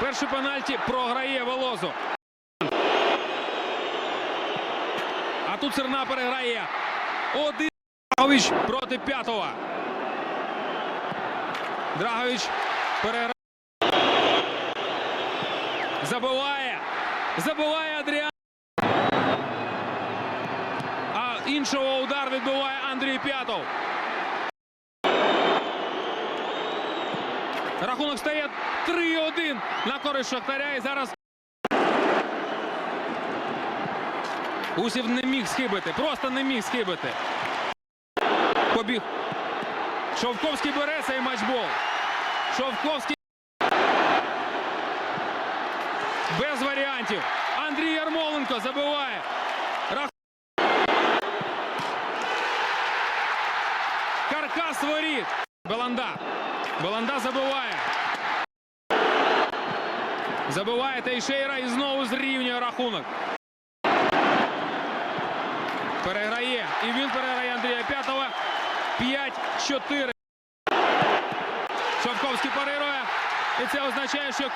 Перший пенальті програє Волозу. А тут Серна переграє. Один Драгович проти п'ятого. Драгович переграє. Забиває. Забиває Адріан. А іншого удар відбиває Андрій П'ятов. Рахунок стає 3-1 на користь Шахтаря. І зараз Усів не міг схибити. Просто не міг схибити. Побіг. Шовковський бере цей матчбол. Шовковський. Без варіантів. Андрій Ярмоленко забиває. Рах... Каркас воріт. Беланда. Беланда забиває. Забиває Тейшейра і знову зрівнює рахунок. Переграє. І він переграє Андрія П'ятого. 5-4. Шовковський парирує. І це означає, що